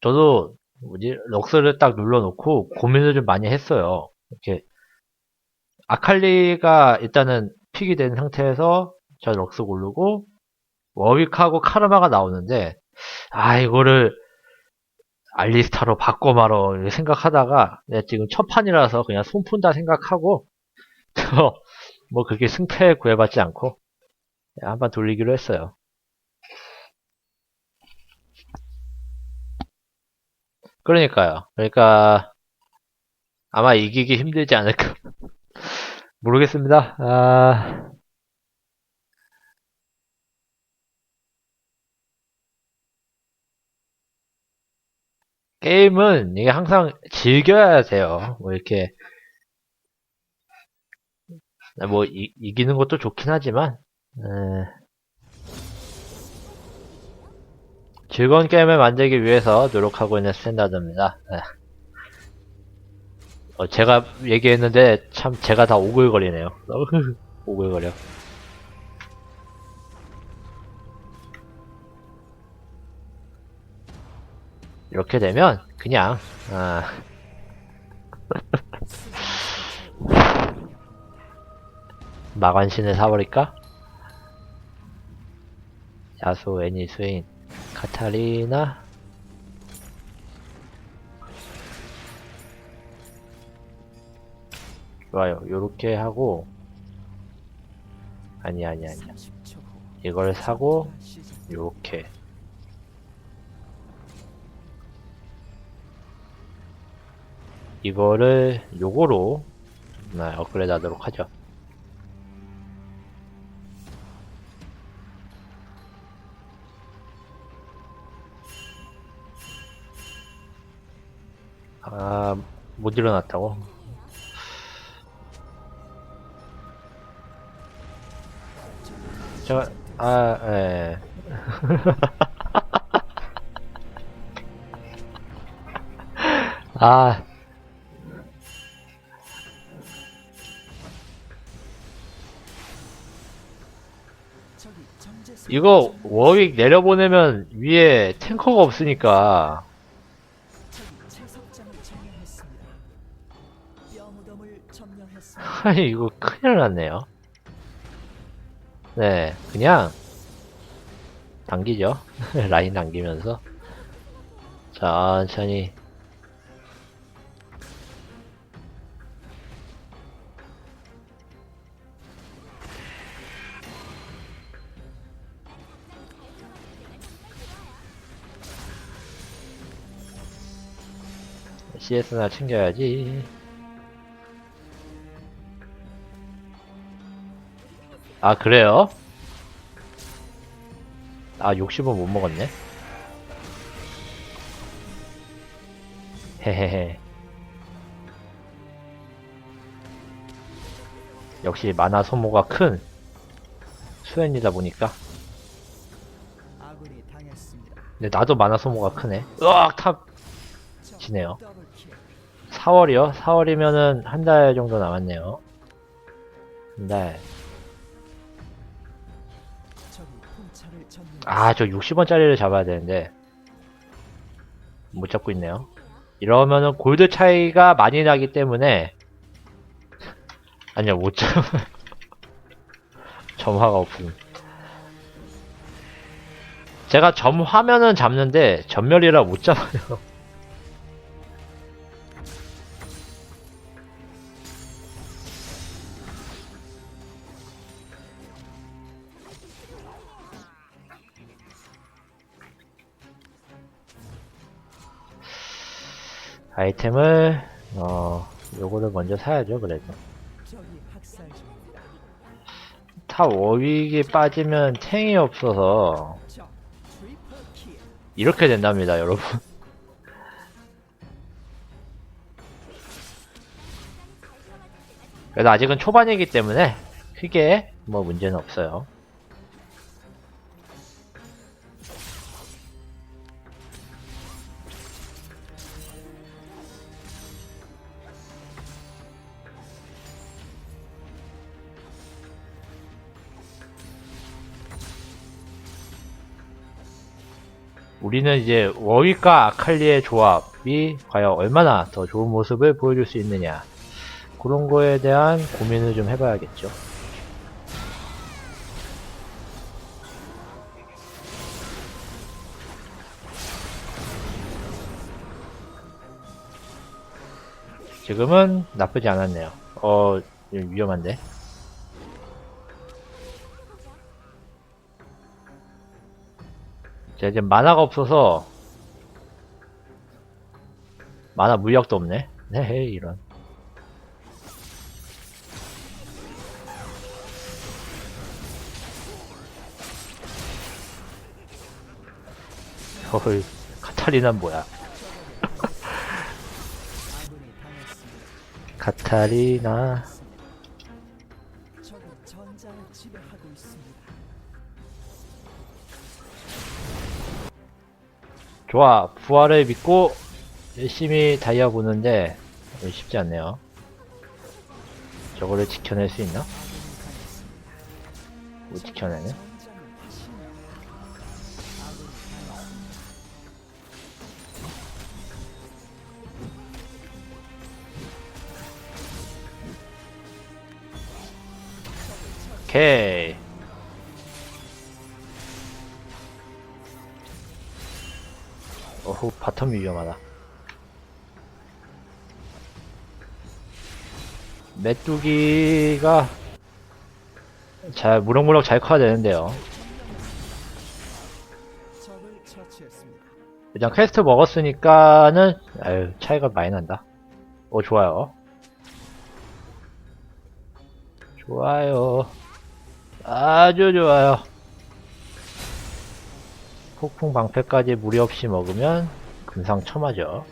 저도 뭐지 럭스를 딱 눌러놓고 고민을 좀 많이 했어요. 이렇게 아칼리가 일단은 픽이 된 상태에서 저 럭스 고르고 워윅하고 카르마가 나오는데 아 이거를 알리스타로 바꿔 말어 생각하다가 내가 지금 첫 판이라서 그냥 손 푼다 생각하고 뭐 그렇게 승패 구애받지 않고 한번 돌리기로 했어요. 그러니까요. 그러니까 아마 이기기 힘들지 않을까 모르겠습니다. 아... 게임은 이게 항상 즐겨야 돼요. 뭐 이렇게 뭐 이, 이기는 것도 좋긴 하지만 에... 즐거운 게임을 만들기 위해서 노력하고 있는 스탠다드입니다. 에. 어, 제가 얘기했는데 참 제가 다 오글거리네요. 오글거려. 이렇게 되면 그냥 아... 마관신을 사버릴까? 야수, 애니, 스웨인, 카타리나 좋아요. 요렇게 하고 아니 아니 아니 이걸 사고 요렇게 이거를 요거로 네, 업그레이드 하도록 하죠. 아, 못 일어났다고? 저, 아, 예. 아, 이거 워윅 내려보내면 위에 탱커가 없으니까 아니 이거 큰일 났네요. 네 그냥 당기죠. 라인 당기면서. 천천히. CS나 챙겨야지 아 그래요? 아 60은 못 먹었네. 헤헤헤. 역시 만화 소모가 큰 수현이다 보니까. 근데 나도 만화 소모가 크네. 으악 탑! 지네요. 4월이요? 4월이면은 한 달 정도 남았네요. 한달 아, 저 60원짜리를 잡아야 되는데. 못 잡고 있네요. 이러면은 골드 차이가 많이 나기 때문에. 아니요, 못 잡, 점화가 없음. 제가 점화면은 잡는데, 전멸이라 못 잡아요. 아이템을 어 요거를 먼저 사야죠 그래도. 타 워윅이 빠지면 탱이 없어서. 이렇게 된답니다 여러분 그래도 아직은 초반이기 때문에 크게 뭐 문제는 없어요 우리는 이제 워윅과 아칼리의 조합이 과연 얼마나 더 좋은 모습을 보여줄 수 있느냐 그런 거에 대한 고민을 좀 해봐야겠죠. 지금은 나쁘지 않았네요. 어, 좀 위험한데. 제가 지금 만화가 없어서 만화 물약도 없네. 네, 이런. 어이, 카타리나는 뭐야? 카타리나. 좋아, 부활을 믿고 열심히 다이아 보는데 쉽지 않네요. 저거를 지켜낼 수 있나? 못 지켜내네. 아군이 당했습니다. 오케이. 어후, 바텀이 위험하다. 메뚜기가 잘, 무럭무럭 잘 커야 되는데요. 일단 퀘스트 먹었으니까는, 아유, 차이가 많이 난다. 오, 좋아요. 좋아요. 아주 좋아요. 폭풍 방패까지 무리 없이 먹으면 금상첨화죠.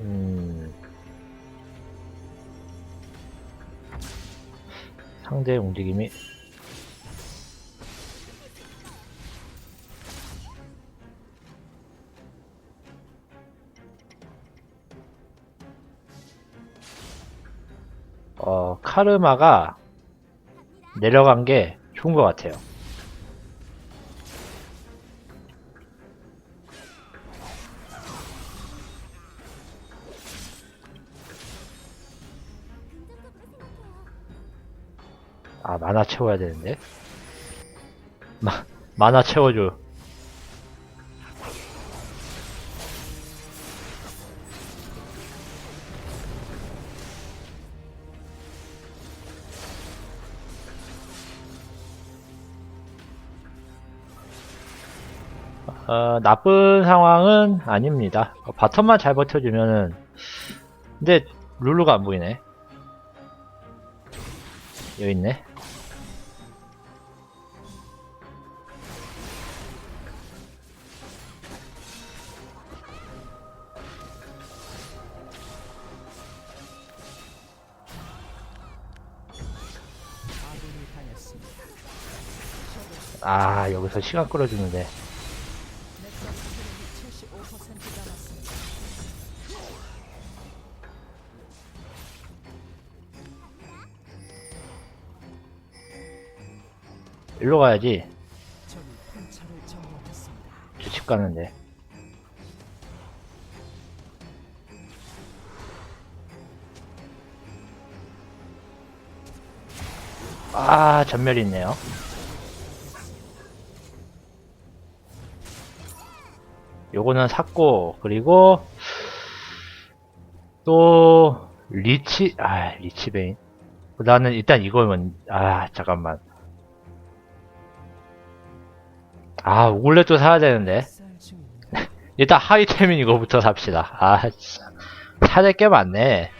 음. 상대의 움직임이 어, 카르마가 내려간 게 좋은 것 같아요. 아, 만화 채워야 되는데. 마, 만화 채워줘. 어, 나쁜 상황은 아닙니다. 어, 바텀만 잘 버텨주면은. 근데, 룰루가 안 보이네. 여기 있네. 아, 여기서 시간 끌어주는데. 일로 가야지. 점령했습니다. 주식 가는데. 아, 전멸이 있네요. 요거는 샀고, 그리고, 또, 리치, 아, 리치베인. 나는 일단 이거면, 아, 잠깐만. 아, 오글렛도 사야 되는데. 일단 하이템인 이거부터 삽시다. 아, 진짜. 사야 될게 많네.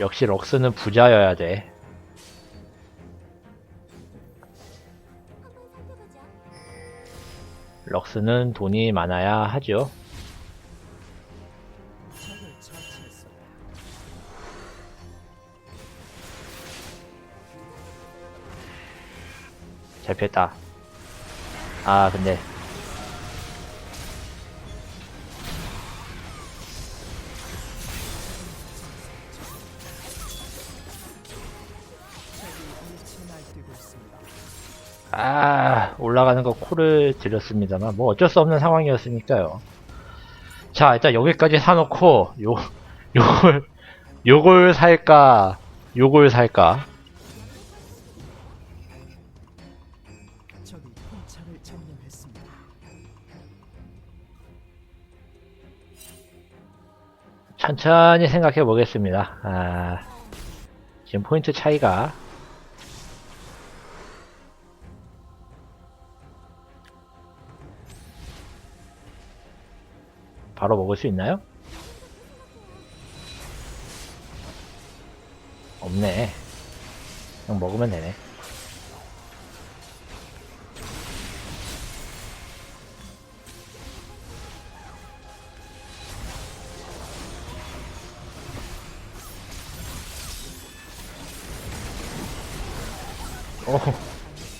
역시 럭스는 부자여야 돼. 럭스는 돈이 많아야 하죠. 잡혔다. 아, 근데. 아, 올라가는 거 코를 들였습니다만, 뭐 어쩔 수 없는 상황이었으니까요. 자, 일단 여기까지 사놓고, 요, 요걸, 요걸 살까, 요걸 살까. 천천히 생각해 보겠습니다. 아, 지금 포인트 차이가 바로 먹을 수 있나요? 없네. 그냥 먹으면 되네.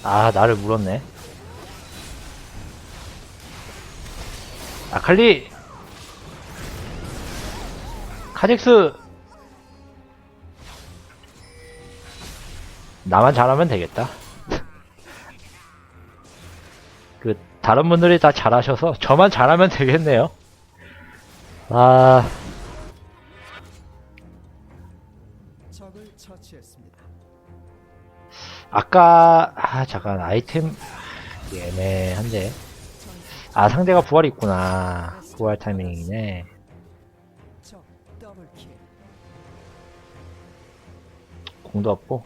아, 나를 물었네. 아칼리! 카직스! 나만 잘하면 되겠다. 그, 다른 분들이 다 잘하셔서 저만 잘하면 되겠네요. 아, 아까, 아, 잠깐, 아이템, 애매한데. 아, 상대가 부활이 있구나. 부활 타이밍이네. 공도 없고.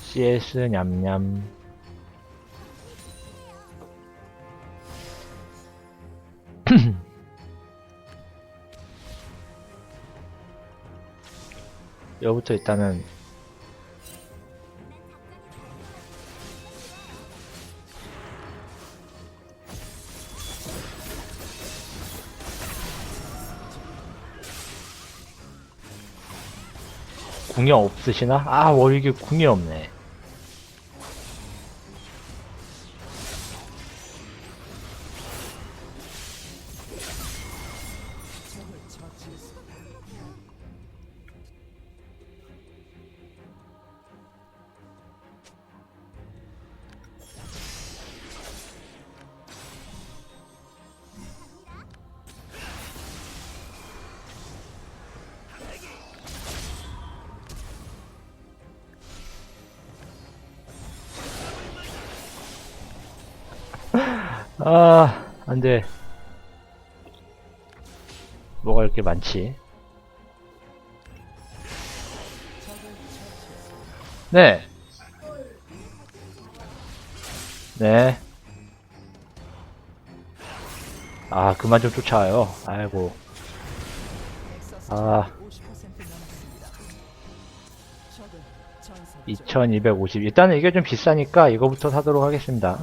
CS 냠냠. 여부터 일단은 궁이 없으시나? 아, 월기 궁이 없네. 아, 안 돼. 뭐가 이렇게 많지? 네. 네. 아, 그만 좀 쫓아와요. 아이고. 아. 50% 남았습니다. 적은 전설 2250. 일단은 이게 좀 비싸니까 이거부터 사도록 하겠습니다.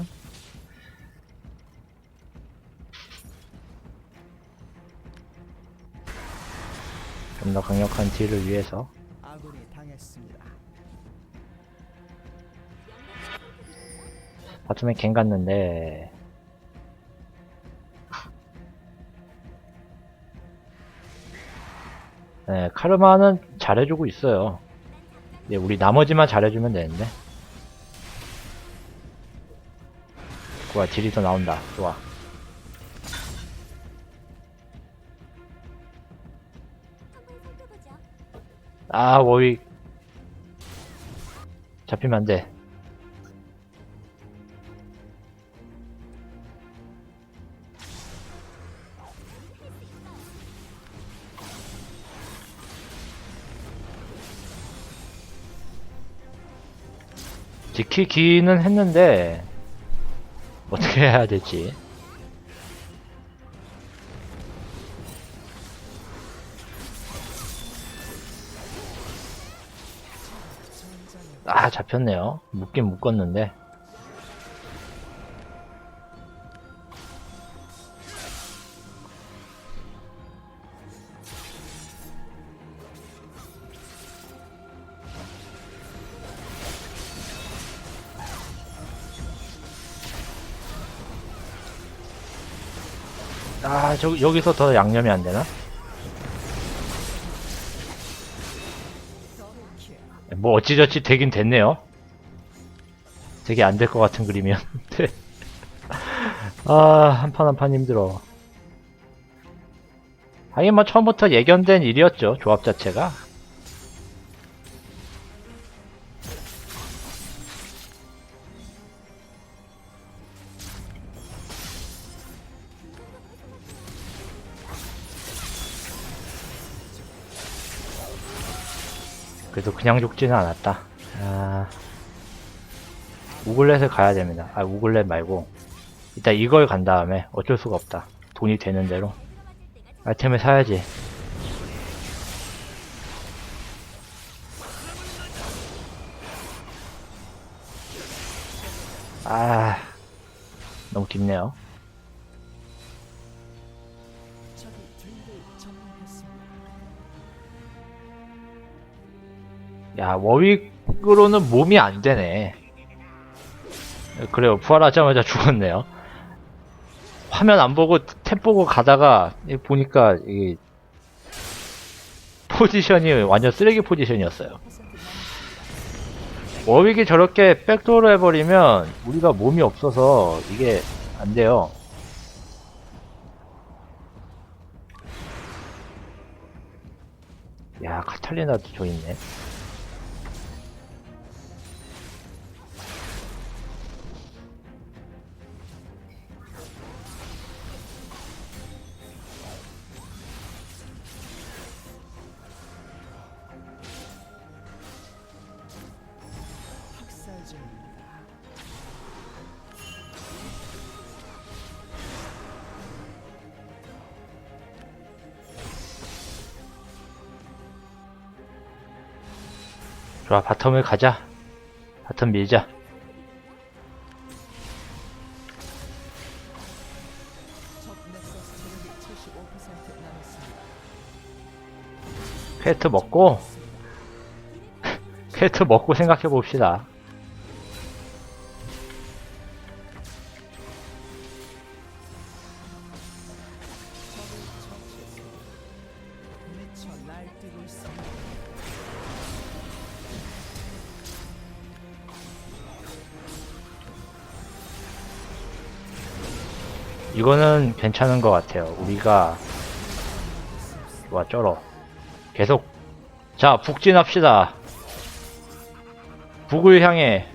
좀 더 강력한 딜을 위해서. 아군이 당했습니다. 바텀에 갱 갔는데. 네, 카르마는 잘해주고 있어요. 네, 우리 나머지만 잘해주면 되는데. 좋아, 딜이 더 나온다. 좋아. 아, 워윅. 잡히면 안 돼. 지키기는 했는데 어떻게 해야 될지 잡혔네요. 묶긴 묶었는데. 아, 저, 여기서 더 양념이 안 되나? 뭐 어찌저찌 되긴 됐네요. 되게 안 될 것 같은 그림이었는데. 아, 한 판 한 판 힘들어. 하긴 뭐 처음부터 예견된 일이었죠, 조합 자체가. 그래도 그냥 죽지는 않았다. 아, 우글렛을 가야 됩니다. 아, 우글렛 말고. 일단 이걸 간 다음에 어쩔 수가 없다. 돈이 되는 대로. 아이템을 사야지. 아, 너무 깊네요. 야, 워윅으로는 몸이 안 되네. 그래요. 부활하자마자 죽었네요. 화면 안 보고 탭 보고 가다가 이 보니까 이 포지션이 완전 쓰레기 포지션이었어요. 5% 남았습니다. 워윅이 저렇게 백도어로 해버리면 우리가 몸이 없어서 이게 안 돼요. 야, 카탈리나도 저 있네. 좋아, 바텀을 가자. 바텀 밀자. 적 넥서스 체력이 75% 남았습니다. 퀘스트 먹고, 퀘스트 먹고 생각해 봅시다. 이거는 괜찮은 것 같아요. 우리가 와 쩔어. 계속 자 북진합시다. 북을 향해.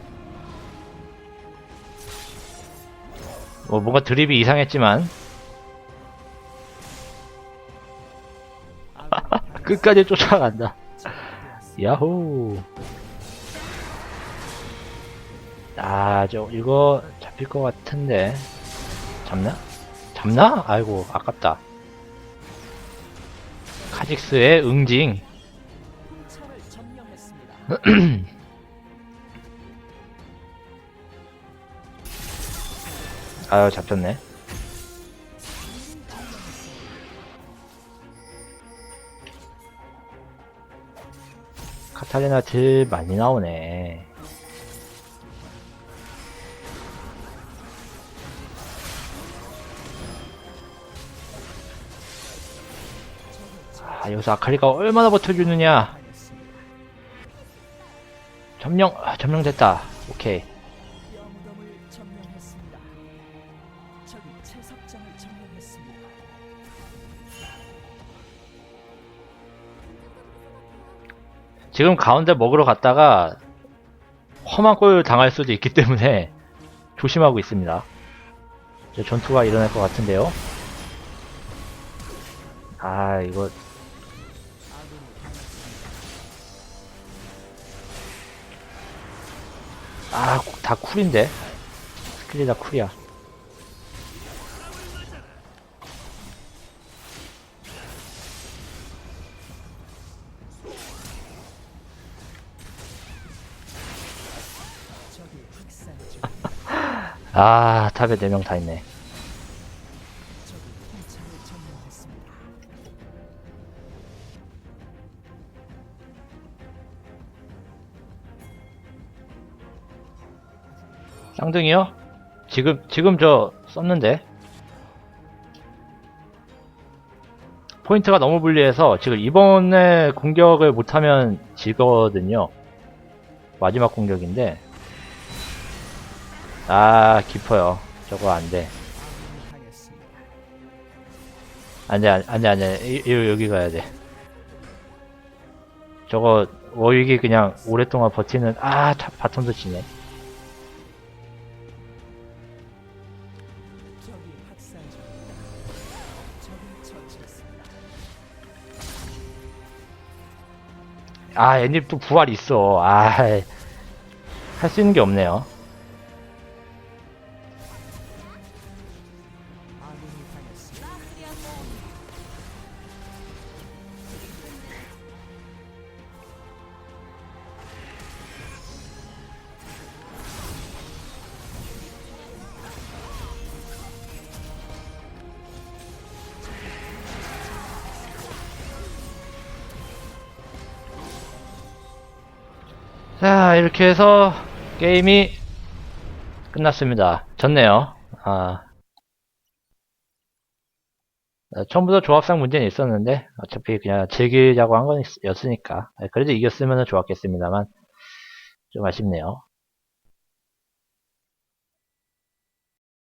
뭐 뭔가 드립이 이상했지만 끝까지 쫓아간다. 야호. 아, 저, 이거 잡힐 것 같은데. 잡나? 잡나? 아이고, 아깝다. 카직스의 응징. 아유, 잡혔네. 카탈리나 딜 많이 나오네. 아, 여기서 아칼리가 얼마나 버텨주느냐. 점령, 아, 점령됐다. 오케이. 지금 가운데 먹으러 갔다가 험한 꼴 당할 수도 있기 때문에 조심하고 있습니다. 이제 전투가 일어날 것 같은데요. 아, 이거 아, 다 쿨인데. 스킬이 다 쿨이야. 아, 탑에 4명 다 있네. 쌍둥이요? 지금, 지금 저 썼는데. 포인트가 너무 불리해서 지금 이번에 공격을 못하면 지거든요. 마지막 공격인데 아 깊어요. 저거 안 돼. 아군이 당했습니다. 안 돼, 안 돼, 안 돼. 이- 이- 여기 가야 돼. 저거, 워윅이 그냥 오랫동안 버티는, 아, 차- 바텀도 치네. 아, 애님 또 부활 있어. 아, 할 수 있는 게 없네요. 자, 이렇게 해서 게임이 끝났습니다. 졌네요. 아. 아, 처음부터 조합상 문제는 있었는데, 어차피 그냥 즐기자고 한 거였으니까. 그래도 이겼으면 좋았겠습니다만, 좀 아쉽네요.